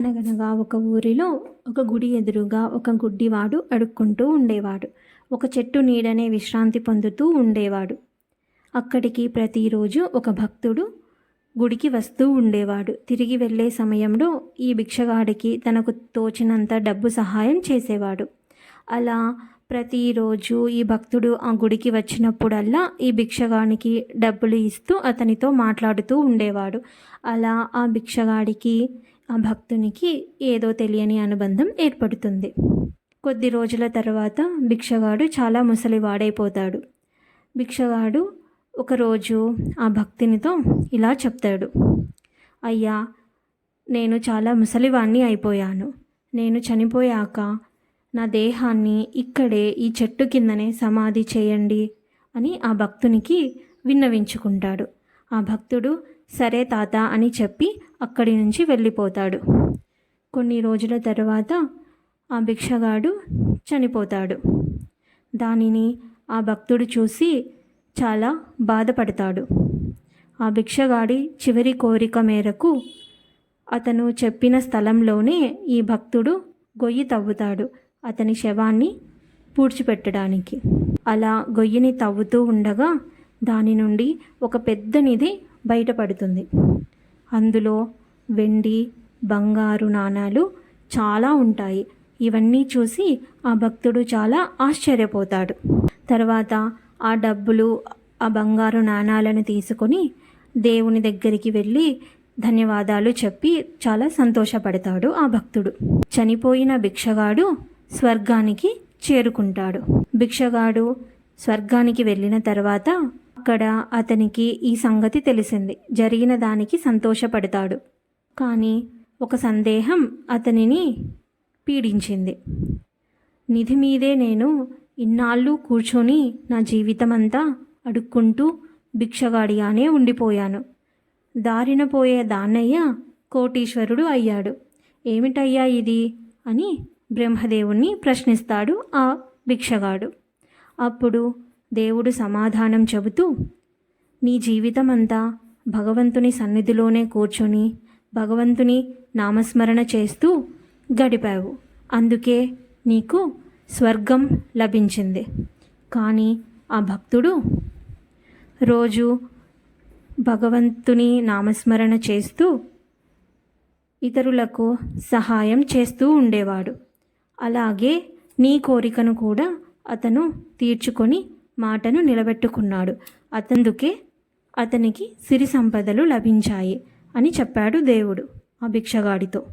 అనగనగా ఒక ఊరిలో ఒక గుడి ఎదురుగా ఒక గుడ్డివాడు అడుక్కుంటూ ఉండేవాడు. ఒక చెట్టు నీడనే విశ్రాంతి పొందుతూ ఉండేవాడు. అక్కడికి ప్రతిరోజు ఒక భక్తుడు గుడికి వస్తూ ఉండేవాడు. తిరిగి వెళ్ళే సమయంలో ఈ భిక్షగాడికి తనకు తోచినంత డబ్బు సహాయం చేసేవాడు. అలా ప్రతిరోజు ఈ భక్తుడు ఆ గుడికి వచ్చినప్పుడల్లా ఈ భిక్షగానికి డబ్బులు ఇస్తూ అతనితో మాట్లాడుతూ ఉండేవాడు. అలా ఆ భిక్షగాడికి ఆ భక్తునికి ఏదో తెలియని అనుబంధం ఏర్పడుతుంది. కొద్ది రోజుల తర్వాత భిక్షగాడు చాలా ముసలివాడైపోతాడు. భిక్షగాడు ఒకరోజు ఆ భక్తునితో ఇలా చెప్తాడు. అయ్యా నేను చాలా ముసలివాణ్ణి అయిపోయాను. నేను చనిపోయాక నా దేహాన్ని ఇక్కడే ఈ చెట్టు కిందనే సమాధి చేయండి అని ఆ భక్తునికి విన్నవించుకుంటాడు. ఆ భక్తుడు సరే తాత అని చెప్పి అక్కడి నుంచి వెళ్ళిపోతాడు. కొన్ని రోజుల తర్వాత ఆ భిక్షగాడు చనిపోతాడు. దానిని ఆ భక్తుడు చూసి చాలా బాధపడతాడు. ఆ భిక్షగాడి చివరి కోరిక మేరకు అతను చెప్పిన స్థలంలోనే ఈ భక్తుడు గొయ్యి తవ్వుతాడు. అతని శవాన్ని పూడ్చిపెట్టడానికి. అలా గొయ్యిని తవ్వుతూ ఉండగా దాని నుండి ఒక పెద్ద నిధి బయటపడుతుంది. అందులో వెండి బంగారు నాణాలు చాలా ఉంటాయి. ఇవన్నీ చూసి ఆ భక్తుడు చాలా ఆశ్చర్యపోతాడు. తర్వాత ఆ డబ్బులు ఆ బంగారు నాణాలను తీసుకొని దేవుని దగ్గరికి వెళ్ళి ధన్యవాదాలు చెప్పి చాలా సంతోషపడతాడు ఆ భక్తుడు. చనిపోయిన భిక్షగాడు స్వర్గానికి చేరుకుంటాడు. భిక్షగాడు స్వర్గానికి వెళ్ళిన తర్వాత అక్కడ అతనికి ఈ సంగతి తెలిసింది. జరిగిన దానికి సంతోషపడతాడు. కానీ ఒక సందేహం అతనిని పీడించింది. నిధి మీదే నేను ఇన్నాళ్ళు కూర్చొని నా జీవితమంతా అడుక్కుంటూ భిక్షగాడిగానే ఉండిపోయాను. దారిన పోయే దాన్నయ్య కోటీశ్వరుడు అయ్యాడు. ఏమిటయ్యా ఇది? అని బ్రహ్మదేవుణ్ణి ప్రశ్నిస్తాడు ఆ భిక్షగాడు. అప్పుడు దేవుడు సమాధానం చెబుతూ నీ జీవితం అంతా భగవంతుని సన్నిధిలోనే కూర్చొని భగవంతుని నామస్మరణ చేస్తూ గడిపావు. అందుకే నీకు స్వర్గం లభించింది. కానీ ఆ భక్తుడు రోజు భగవంతుని నామస్మరణ చేస్తూ ఇతరులకు సహాయం చేస్తూ ఉండేవాడు. అలాగే నీ కోరికను కూడా అతను తీర్చుకొని మాటను నిలబెట్టుకున్నాడు. అతందుకే అతనికి సిరి సంపదలు లభించాయి అని చెప్పాడు దేవుడు ఆ భిక్షగాడితో.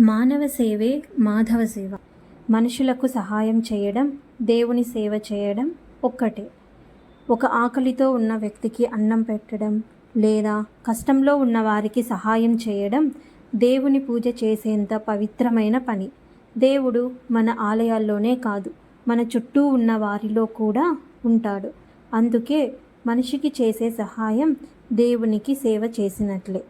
మానవ సేవే మాధవ సేవ. మనుషులకు సహాయం చేయడం దేవుని సేవ చేయడం ఒక్కటే. ఒక ఆకలితో ఉన్న వ్యక్తికి అన్నం పెట్టడం లేదా కష్టంలో ఉన్న వారికి సహాయం చేయడం దేవుని పూజ చేసేంత పవిత్రమైన పని. దేవుడు మన ఆలయాల్లోనే కాదు మన చుట్టూ ఉన్న వారిలో కూడా ఉంటాడు. అందుకే మనిషికి చేసే సహాయం దేవునికి సేవ చేసినట్లే.